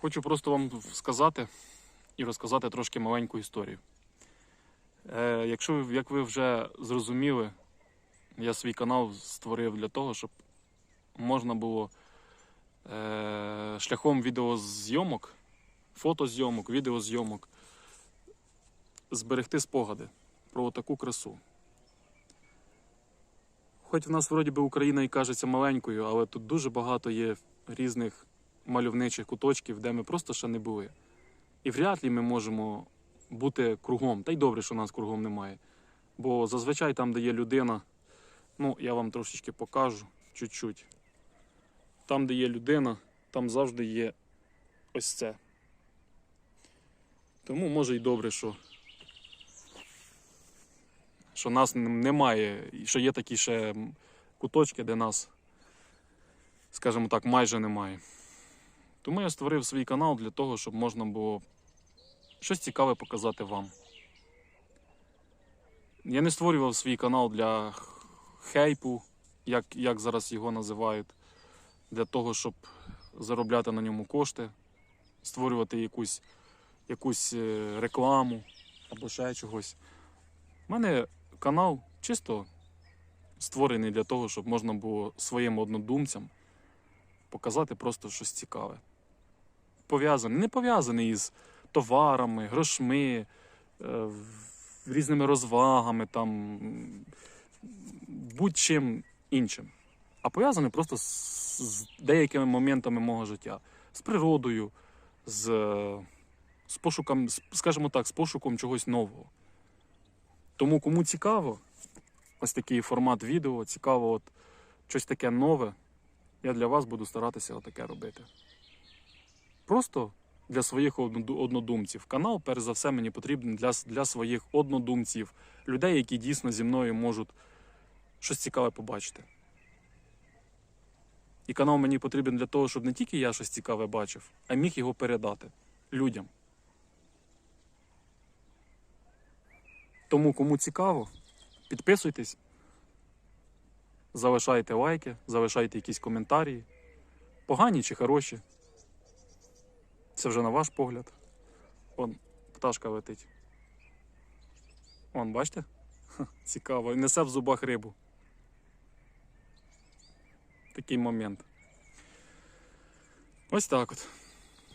Хочу просто вам сказати і розказати трошки маленьку історію. Е, якщо як ви вже зрозуміли, я свій канал створив для того, щоб можна було е, шляхом відеозйомок, фотозйомок, відеозйомок зберегти спогади про таку красу. Хоч в нас вроді би Україна і кажеться маленькою, але тут дуже багато є різних мальовничих куточків, де ми просто ще не були. І вряд ли ми можемо бути кругом. Та й добре, що нас кругом немає. Бо зазвичай там, де є людина, ну я вам трошечки покажу чуть-чуть. Там, де є людина, там завжди є ось це. Тому може й добре, що, що нас немає, і що є такі ще куточки, де нас, скажімо так, майже немає. Тому я створив свій канал для того, щоб можна було щось цікаве показати вам. Я не створював свій канал для хейпу, як, як зараз його називають, для того, щоб заробляти на ньому кошти, створювати якусь, якусь е, рекламу або ще чогось. У мене канал чисто створений для того, щоб можна було своїм однодумцям показати просто щось цікаве. Пов'язаний, не пов'язаний із товарами, грошми, е, різними розвагами, там, будь-чим іншим. А пов'язаний просто з, деякими моментами мого життя, з природою, з, з пошуком, скажімо так, з пошуком чогось нового. Тому кому цікаво, ось такий формат відео, цікаво, от щось таке нове, я для вас буду старатися отаке робити. Просто для своїх однодумців. Канал, перш за все, мені потрібен для, для своїх однодумців, людей, які дійсно зі мною можуть щось цікаве побачити. І канал мені потрібен для того, щоб не тільки я щось цікаве бачив, а міг його передати людям. Тому, кому цікаво, підписуйтесь, залишайте лайки, залишайте якісь коментарі, погані чи хороші. Це вже на ваш погляд. Вон пташка летить. Вон, бачите? Ха, Цікаво. І несе в зубах рибу. Такий момент. Ось так от.